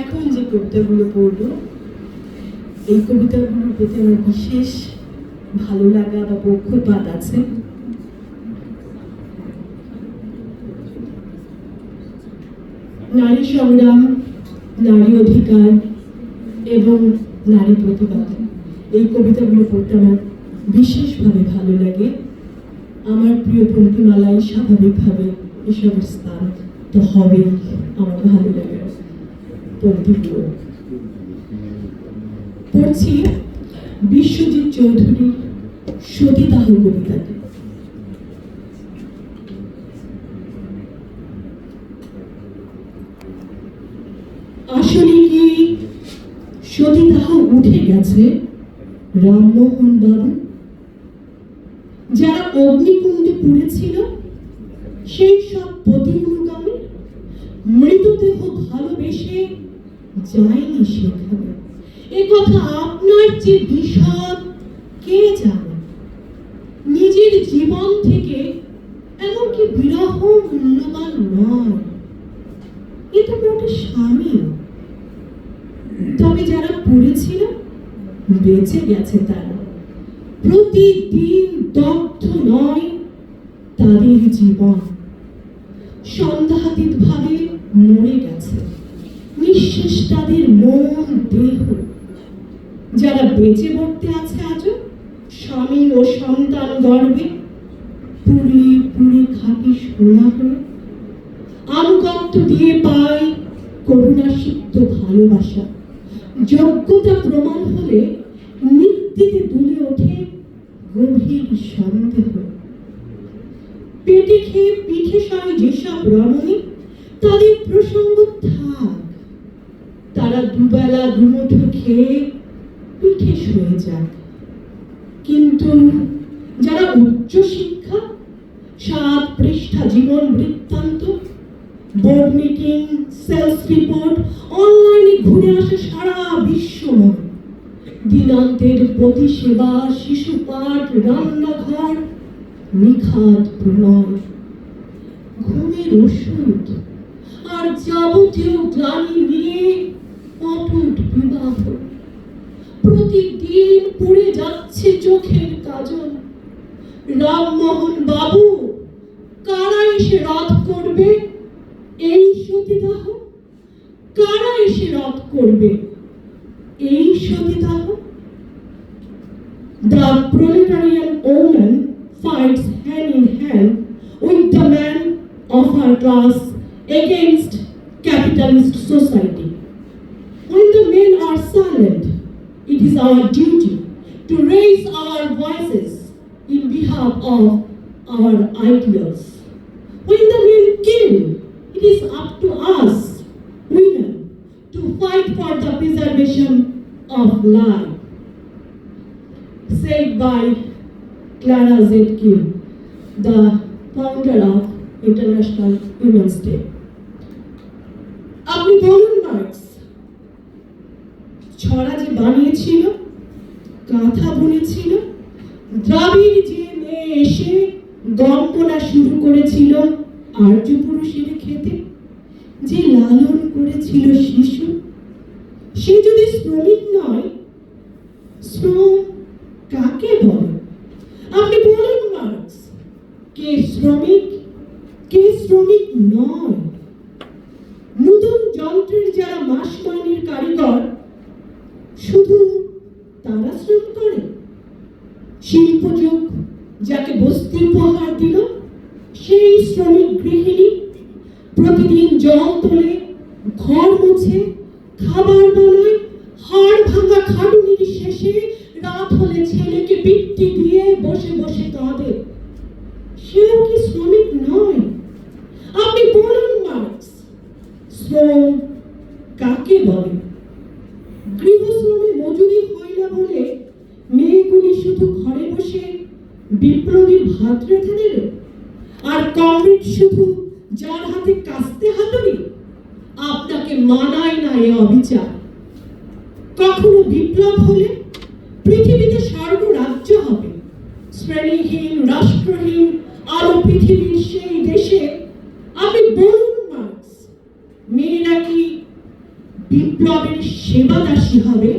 এখন যে কবিতাগুলো পড়ব, এই কবিতাগুলোর প্রতি আমার বিশেষ ভালো লাগা বা পক্ষপাত আছে। নারী সংগ্রাম, নারী অধিকার এবং নারী প্রতিবাদ, এই কবিতাগুলো পড়তে আমার বিশেষভাবে ভালো লাগে। আমার প্রিয় পঙ্ক্তিমালায় স্বাভাবিকভাবে এসবের স্থান তো হবেই আমার ভালো লাগে। পঙ্ক্তিগুলো পড়ছি বিশ্বজিৎ চৌধুরীর সতীদাহ কবিতাটি আসলে কি সতীদাহ উঠে গেছে রামমোহন বাবু? যারা অগ্নিকুণ্ডে পুড়েছিল, সেই সব পতিগুলোগামী মৃতদেহ ভালোবেসে যায়নি সেখানে এ কথা আপনার যে বিশদ কে জানে? নিজের জীবন থেকে এমনকি বিরহ মূল্যবান নয়। এটা মোটে স্বামী। তবে যারা পড়েছিল, বেঁচে গেছে তারা। প্রতিদিন দগ্ধ নয় তাদের জীবন। সন্দেহাতীত ভাবে মরে গেছে। নিঃশেষ তাদের মন দেহ যারা বেঁচে পড়তে আছে আজও, স্বামী ও সন্তান গর্বে, পুরে পুরে খাঁটি সোনা হয়ে। আনুগত্য দিয়ে পায় করুণা ভালোবাসা। যোগ্যতা প্রমাণ হলে নিত্যিতে দুলে ওঠে গভীর সন্দেহ। পেটে খেয়ে পিঠে সয় যেসব রমণী, তাদের প্রসঙ্গ থাক। তারা দুবেলা দুমুঠো খেয়ে পিঠে শুয়ে যাক কিন্তু যারা উচ্চ শিক্ষা, সাত পৃষ্ঠা জীবন বৃত্তান্ত বোর্ড মিটিং সেলস রিপোর্ট অনলাইনে ঘুরে আসে সারা বিশ্বময় দিনান্তের প্রতিসেবা, শিশু পাঠ, রান্নাঘর, নিখাত প্রণয়। ঘুমের ওষুধ আর যাবতীয় গ্লানি নিয়ে অটুট বিবাহ প্রতিদিন পুড়ে যাচ্ছে চোখের কাজল রামমোহন বাবু কারা এসে রদ করবে এই সতীদাহ কারা এসে রদ করবে এই সতীদাহ The proletarian woman fights hand in hand with the man of her class against capitalist society. When the men are silent, it is our duty to raise our voices in behalf of our ideals. When the men kill, it is up to us, women, to fight for the preservation of life. Said by Clara Zetkin, the founder of International Women's Day. আপনি বলুন marks ছড়া যে বানিয়েছিল কথা বুনেছিল, দ্রাবিড় যে মেয়ে এসে গল্পনা শুরু করেছিল আর্য পুরুষের খেতে যে লালন করেছিল শিশু, সে যদি শ্রমিক নয়, শ্রম কাকে বলে আপনি বলুন মার্কস কে শ্রমিক কে শ্রমিক নয় নতুন যন্ত্রের যারা মাস মাইনের কারিগর শুধু তারা শ্রম করে শিল্পযুগ যাকে বস্তি উপহার দিল সেই শ্রমিক গৃহিণী। প্রতিদিন জল তোলে, ঘর মুছে, খাবার বানায় হাড় ভাঙা খাটুনির শেষে রাত হলে ছেলেকে পিট্টি দিয়ে বসে বসে কাঁদে। সেও কি শ্রমিক নয়। আপনি বলুন, মার্কস। শ্রম কাকে বলে? গৃহশ্রমে মজুরি হয় না বলে মেয়েগুলি শুধু ঘরে বসে বিপ্লবীর ভাত রেখে দেবে? আর কমরেড শুধু যার হাতে কাস্তে হাতুড়ি আপনাকে মানায় না এ অবিচার। কখনো বিপ্লব হলে পৃথিবীতে স্বর্গ রাজ্য হবে। শ্রেণীহীন, রাষ্ট্রহীন, আরও পৃথিবীর সেই দেশে আপনি বলুন, মার্কস, মেয়েরা কি বিপ্লবের সেবাদাসী হবে?